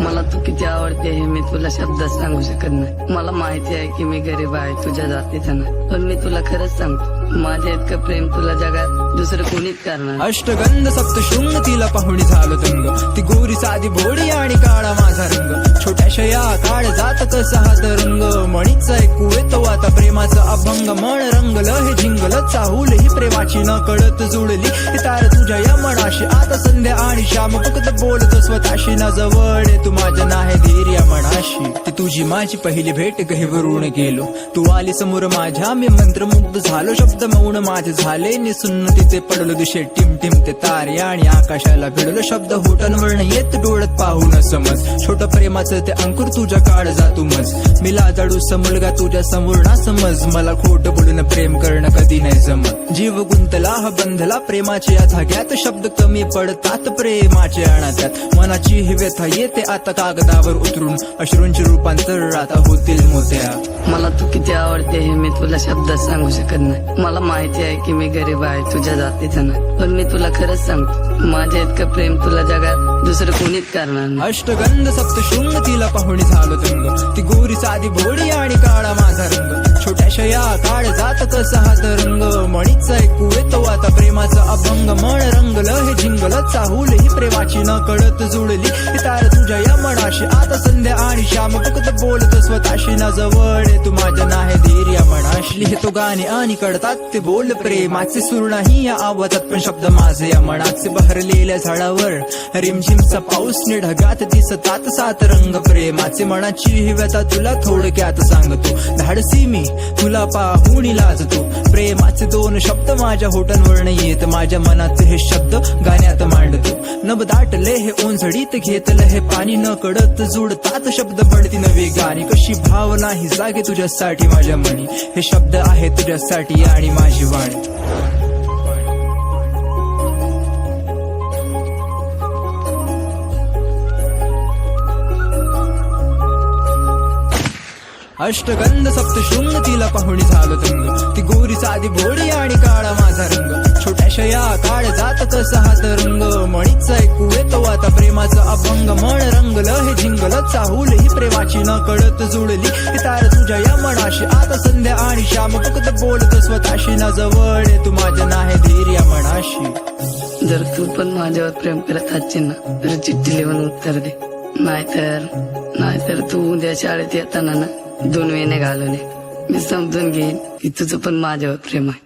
मला तू किती आवडते हे मी तुला शब्दात सांगू शकत नाही. मला माहिती आहे की मी गरीब आहे तुझ्या जातीचा नाही. पण मी तुला खरंच सांगतो माझे इतकं प्रेम तुला जगात दुसरं कोणीच करणार अष्टगंध अष्टगंध सप्तशृंग तिला पाहुणी झालो तंग. ती गोरी साधी भोडी आणि काळा माझा रंग. छोट्याशा जात कसा हा रंग? मणीच एक तो आता प्रेमाचं अभंग. मन रंगलं हे जिंगल चाहूल ही प्रेमाची न कळत जुळली तार तुझ्या या मनाशी आता संध्या आणि श्याम फक्त बोलतो स्वतःशी. ना जवळ तू माझ्या नाही धीर या मनाशी. ती तुझी माझी पहिली भेट गहिवरून गेलो. तू आली समोर माझ्या मी मंत्रमुग्ध झालो. शब्द मौन माझे झाले निसुन्न तिचे पडलो. दिशे टिम टिम ते तारे आणि आकाशाला भिडलो. शब्द होटांवरनं येत डोळत पाहून समज. छोट प्रेमाचं ते अंकुर तुझ्या काळ जातू मज. मी लाजाडूस मुलगा तुझ्या समोर ना समज. मला खोट बोलून प्रेम करणं कधी नाही जमत. जीव गुंतला हा बंधला प्रेमाच्या या धाग्यात शब्द कमी पडतात प्रेमाचे अनाथ्यात मनाची ही व्यथा येते आता कागदावर उतरून. अश्रूंचे रूपांतर आता होतील मोत्या. मला तू किती आवडते हे मी तुला शब्दात सांगू शकत नाही. मला माहिती आहे की मी गरीब आहे तुझ्या जातीचा नाही. पण मी तुला खरंच सांगतो माझ्या इतकं प्रेम तुला जगात दुसरं कोणीच करणार नाही. अष्टगंध सप्तशृंग तिला पाहुणी झालो तंग. ती गोरी साधी भोडी आणि काळा माझा रंग. छोट्याशा या काळ जात कसा हा रंग न कळत जुळली. तार तुझ्या या मनाशी आता संध्या आणि श्याम फक्त बोलत स्वतःशी. ना जवळ आहे तू माझ्या नाही धीर लिहितो गाणे आणि कळतात ते बोल प्रेमाचे सूर नाही या आवाजात पण शब्द माझे या मनाचे बहरलेल्या झाडावर. रिमझिमचा पाऊस नि ढगात दिसतात सात रंग प्रेमाचे मनाची ही व्यथा तुला थोडक्यात सांगतो. धाडसी मी तुला पाहून लाजतो. प्रेमाचे दोन शब्द माझ्या होटांवर येत. माझ्या मनात हे शब्द गाण्यात मांडतो. नब दाटले हे ओंझडीत घेतलं हे पाणी न कडत जुडतात. शब्द पडती नवी गाणी कशी भावना ही जागे तुझ्यासाठी माझ्या मनी. हे शब्द आहे तुझ्यासाठी आणि माझी वाणी अष्टगंध सप्तशृंग तिला पाहुणी झालो तंग. ती गोरी साधी भोडी आणि काळा माझा रंग. छोट्याशा या काळ जात कसा हा रंग मणीचा ऐकू येतो आता प्रेमाचं अभंग मन रंगलं चाहूल ही प्रेमाची न कळत जुळली. तार तुझ्या या मनाशी आता संध्या आणि श्याम फक्त बोलत स्वतःशी. ना जवळ तू माझ्या नाही धीर या मनाशी. जर तू पण माझ्यावर प्रेम करत असशील ना तर चिठ्ठी लिहून उत्तर दे. नाहीतर नाहीतर तू उद्या शाळेत येताना ना दोन वेने घालून मी समजून घेईन की तुझं पण माझ्यावर प्रेम आहे.